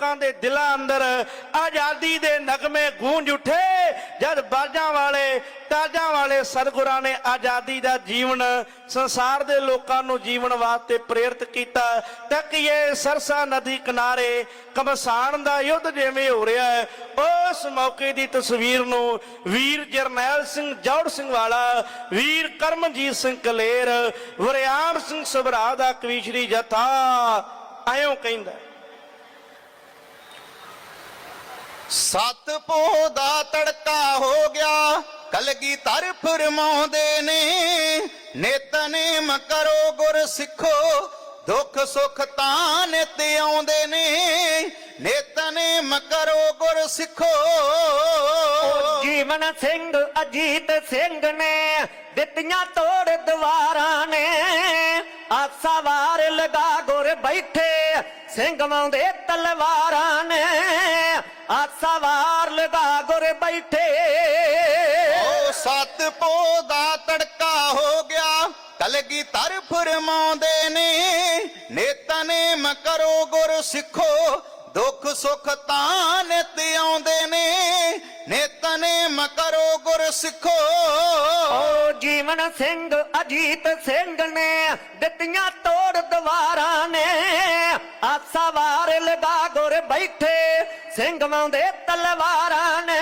ਲੋਕਾਂ ਦੇ ਦਿਲਾਂ ਅੰਦਰ ਆਜ਼ਾਦੀ ਦੇ ਨਗਮੇ ਗੂੰਜ ਉੱਠੇ। ਜਦ ਬਾਜਾਂ ਵਾਲੇ, ਤਾਜਾਂ ਵਾਲੇ ਸਤਿਗੁਰਾਂ ਨੇ ਆਜ਼ਾਦੀ ਦਾ ਜੀਵਨ, ਸੰਸਾਰ ਦੇ ਲੋਕਾਂ ਨੂੰ ਜੀਵਨ ਵਾਸਤੇ ਪ੍ਰੇਰਿਤ ਕੀਤਾ ਤਾਂ ਸਰਸਾ ਨਦੀ ਕਿਨਾਰੇ ਕਮਸਾਨ ਦਾ ਯੁੱਧ ਜਿਵੇਂ ਹੋ ਰਿਹਾ ਹੈ, ਉਸ ਮੌਕੇ ਦੀ ਤਸਵੀਰ ਨੂੰ ਵੀਰ ਜਰਨੈਲ ਸਿੰਘ ਜੌੜ ਸਿੰਘ ਵਾਲਾ, ਵੀਰ ਕਰਮਜੀਤ ਸਿੰਘ ਕਲੇਰ, ਵਰਿਆਮ ਸਿੰਘ ਸਭਰਾ ਦਾ ਕਵੀਸ਼ਰੀ ਜਥਾ ਐਉਂ ਕਹਿੰਦਾ ਸਤ ਪੋ ਦਾ ਤੜਕਾ ਹੋ ਗਿਆ, ਕਲਗੀ ਤਰ ਫਰਮਾਉਂਦੇ ਨੇ, ਨਿਤਨੇਮ ਕਰੋ ਗੁਰ ਸਿੱਖੋ, ਦੁੱਖ ਸੁਖ ਤਾਂ ਨਿਤ ਆਉਂਦੇ ਨੇ, ਨਿਤਨੇਮ ਕਰੋ ਗੁਰ ਸਿੱਖੋ। ਜੀਵਨ ਸਿੰਘ, ਅਜੀਤ ਸਿੰਘ ਨੇ ਦਿੱਤੀਆਂ ਤੋੜ ਦਵਾਰਾਂ ਨੇ, ਆਸਾ ਵਾਰ ਲਗਾ ਗੁਰ ਬੈਠੇ, ਸਿੰਘ ਵਾਉਂਦੇ ਤਲਵਾਰਾਂ ਨੇ। ਆਸਾ ਵਾਰ ਲਗਾ ਗੁਰ ਬੈਠੇ। ਓ ਸਤ ਪੋ ਦਾ ਤੜਕਾ ਹੋ ਗਿਆ ਕਲਗੀ ਤਰ ਫਰਮਾਉਂਦੇ ਨੇ ਨਿਤਨੇਮ ਕਰੋ ਗੁਰ ਸਿੱਖੋ ਦੁੱਖ ਸੁਖ ਤਾਂ ਨਿਤ ਆਉਂਦੇ ਨੇ ਨਿਤਨੇਮ ਕਰੋ ਗੁਰ ਸਿੱਖੋ। ਓ ਜੀਵਨ ਸਿੰਘ ਅਜੀਤ ਸਿੰਘ ਨੇ ਦਿੱਤੀਆਂ ਤੋੜ ਦਵਾਰਾਂ ਨੇ ਲਗਾ ਗੁਰ ਬੈਠੇ ਸਿੰਘ ਵਾਉਂਦੇ ਤਲਵਾਰਾਂ ਨੇ।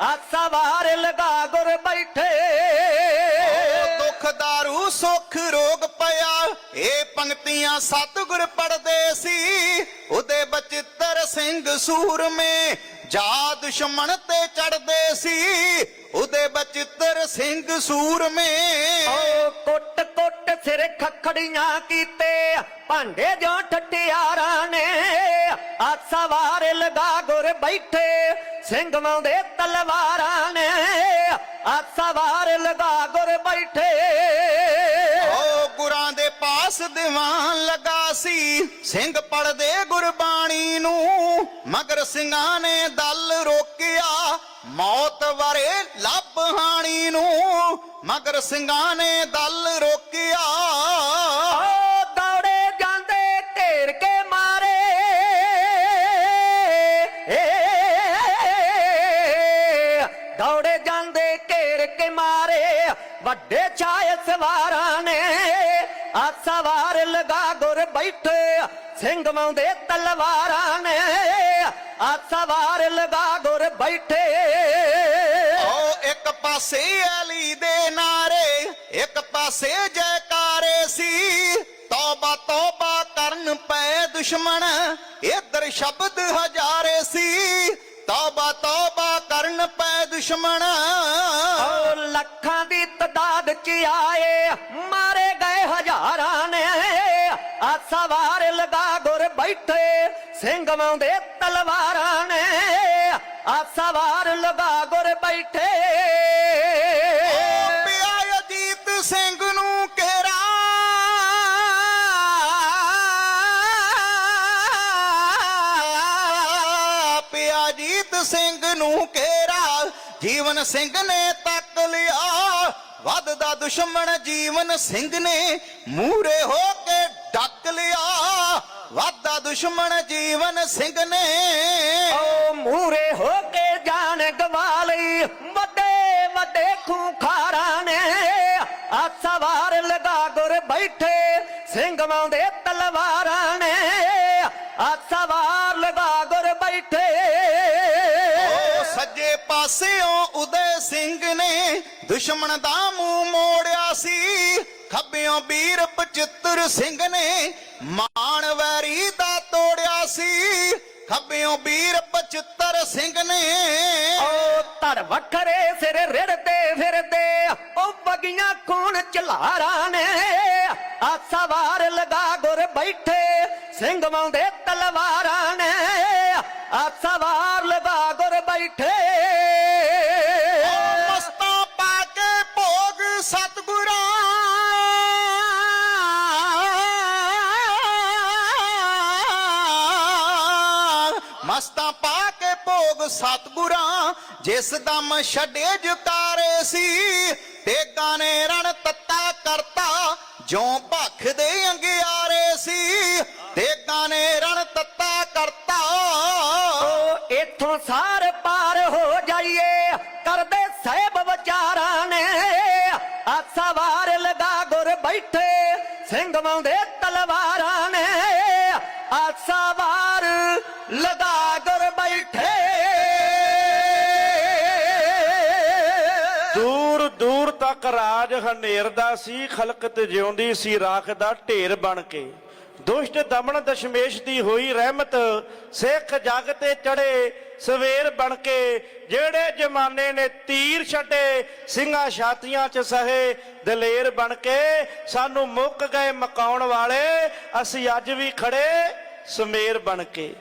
ਆਸਾ ਵਾਰ ਲਗਾ ਗੁਰ ਬੈਠੇ। ਦੁੱਖ ਦਾਰੂ ਸੁਖ ਰੋਗ ਪਿਆ। ਇਹ ਪੰਕਤੀਆਂ ਸਤਿਗੁਰ ਪੜਦੇ ਸੀ। ਉਹਦੇ ਬਚਿੱਤਰ ਸਿੰਘ ਸੂਰਮੇ ਜਾ ਦੁਸ਼ਮਣ ਤੇ ਚੜਦੇ ਸੀ। ਉਹਦੇ ਬਚਿੱਤਰ ਸਿੰਘ ਸੂਰਮੇ ਓ ਕੁੱਟ ਕੁੱਟ ਸਿਰ ਖਖੜੀਆਂ ਕੀਤੇ। ਭਾਂਡੇ ਜੋ ਠਟਿਆਰਾਂ ਨੇ। ਆਸਾ ਲਗਾ ਗੁਰ ਬੈਠੇ ਸਿੰਘ ਵਾਉਂਦੇ ਤਲਵਾਰਾਂ ਨੇ। ਆਸਾ ਵਾਰ ਲਗਾ ਗੁਰ ਬੈਠੇ। ਓ ਗੁਰਾਂ ਦੇ ਪਾਸ ਦੀਵਾਨ ਲਗਾ ਸੀ। ਸਿੰਘ ਪੜਦੇ ਗੁਰਬਾਣੀ ਨੂੰ, ਮਗਰ ਸਿੰਘਾਂ ਨੇ ਦਲ ਰੋਕਿਆ। ਮੌਤ ਵਰੇ ਲੱਭ ਹਾਣੀ ਨੂੰ, ਮਗਰ ਸਿੰਘਾਂ ਨੇ ਦਲ ਰੋਕਿਆ। ਦੌੜੇ ਜਾਂਦੇ ਘੇਰ ਕੇ ਮਾਰੇ, ਵੱਡੇ ਛਾਇ ਸਵਾਰਾਂ ਨੇ। ਆਸਾ ਵਾਰ ਲਗਾ ਗੁਰ ਬੈਠੇ, ਸਿੰਘ ਵਾਉਂਦੇ ਤਲਵਾਰਾਂ ਨੇ। ਆਸਾ ਵਾਰ ਲਗਾ ਗੁਰ ਬੈਠੇ। ਓ ਇੱਕ ਪਾਸੇ ਅਲੀ ਦੇ ਨਾਰੇ, ਇੱਕ ਪਾਸੇ ਜੈਕਾਰੇ ਸੀ। ਤੌਬਾ ਤੌਬਾ ਕਰਨ ਪਏ ਦੁਸ਼ਮਣ, ਇਧਰ ਸ਼ਬਦ ਹਜ਼ਾਰੇ ਸੀ। ਤੌਬਾ ਤੌਬਾ ਦੁਸ਼ਮਣ। ਓ ਲੱਖਾਂ ਦੀ ਤਦਾਦ ਚ ਆਏ ਮਾਰੇ ਗਏ ਹਜ਼ਾਰਾਂ ਨੇ। ਆਸਾ ਵਾਰ ਲਗਾ ਗੁਰ ਬੈਠੇ ਸਿੰਘ ਵਾਉਂਦੇ ਤਲਵਾਰਾਂ ਨੇ। ਆਸਾ ਵਾਰ ਲਗਾ ਗੁਰ ਬੈਠੇ। ਪਿਆ ਅਜੀਤ ਸਿੰਘ ਨੂੰ ਕੇਰਾ ਪਿਆ ਅਜੀਤ ਸਿੰਘ ਨੂੰ ਕੇਰਾ ਜੀਵਨ ਸਿੰਘ ਨੇ ਤੱਕ ਲਿਆ। ਵੱਧਦਾ ਦੁਸ਼ਮਣ ਜੀਵਨ ਸਿੰਘ ਨੇ ਮੂਰੇ ਹੋ ਕੇ ਡੱਕ ਲਿਆ। ਵੱਧਦਾ ਦੁਸ਼ਮਣ ਜੀਵਨ ਸਿੰਘ ਨੇ ਓ ਮੂਰੇ ਹੋ ਕੇ ਜਾਨ ਗਵਾ ਲਈ। ਵੱਡੇ ਵੱਡੇ ਖੂਖਾਰਾਂ ਨੇ ਆਸਾ ਵਾਰ ਲਗਾ ਗੁਰ ਬੈਠੇ। ਸਿੰਘ ਵਾਉਂਦੇ ਤਲਵਾਰਾਂ ਨੇ ਆਸਾ ਵਾਰ ਲਗਾ ਗੁਰ ਬੈਠੇ। ਪਾਸਿਓਂ ਉਦੈ ਸਿੰਘ ਨੇ ਦੁਸ਼ਮਣ ਦਾ ਮੂੰਹ ਮੋੜਿਆ ਸੀ। ਖੱਬਿਓਂ ਵੀਰ ਬਚਿੱਤਰ ਸਿੰਘ ਨੇ ਮਾਣ ਵੈਰੀ ਦਾ ਤੋੜਿਆ ਸੀ। ਖੱਬਿਓਂ ਵੀਰ ਬਚਿੱਤਰ ਸਿੰਘ ਨੇ ਓ ਧੜ ਵੱਖਰੇ ਸਿਰ ਰਿੜਦੇ ਫਿਰਦੇ ਉਹ ਬਗੀਆਂ ਕੋਣ ਚਲਾਰਾਂ ਨੇ ਆਸਾ ਵਾਰ ਲਗਾ ਗੁਰ ਬੈਠੇ, ਸਿੰਘ ਵਾਉਂਦੇ ਤਲਵਾਰਾਂ ਨੇ ਮਸਤਾਂ ਪਾ ਕੇ ਭੋਗ ਸਤਗੁਰਾਂ, ਜਿਸ ਦਮ ਛੱਡੇ ਜੁਕਾਰੇ ਸੀ ਤੇਗਾਂ ਨੇ ਰਣ ਤੱਤਾ ਕਰਤਾ, ਜਿਉ ਭਖ ਦੇ ਅੰਗਿਆਰੇ ਸੀ ਤੇਗਾਂ ਨੇ ਰਣ ਤੱਤਾ ਕਰਤਾ। ਸਾਰ ਪਾਰ ਹੋ ਜਾਈਏ, ਕਰਦੇ ਸਹਿਬ ਵਿਚਾਰਾਂ ਨੇ। ਆਸਾ ਵਾਰ ਲਗਾ ਗੁਰ ਬੈਠੇ, ਸਿੰਘ ਵਾਉਂਦੇ ਤਲਵਾਰਾਂ ਨੇ। ਆਸਾ ਲਗਾ ਗੁਰ ਬੈਠੇ। ਦੂਰ ਦੂਰ ਤੱਕ ਰਾਜ ਹਨੇਰਦਾ ਸੀ, ਖਲਕਤ ਜਿਉਂਦੀ ਸੀ, ਰਾਖ ਦਾ ਢੇਰ ਬਣ ਕੇ। ਦੁਸ਼ਟ ਦਮਨ ਦਸ਼ਮੇਸ਼ ਦੀ ਹੋਈ ਰਹਿਮਤ, ਸਿੱਖ ਜਗ ਤੇ ਚੜੇ ਸਵੇਰ ਬਣ ਕੇ। ਜਿਹੜੇ ਜਮਾਨੇ ਨੇ ਤੀਰ ਛੱਡੇ, ਸਿੰਘਾਂ ਛਾਤੀਆਂ ਚ ਸਹੇ ਦਲੇਰ ਬਣ ਕੇ। ਸਾਨੂੰ ਮੁੱਕ ਗਏ ਮਕਾਉਣ ਵਾਲੇ, ਅਸੀਂ ਅੱਜ ਵੀ ਖੜੇ। ਸੁਮੇਰ ਬਣ ਕੇ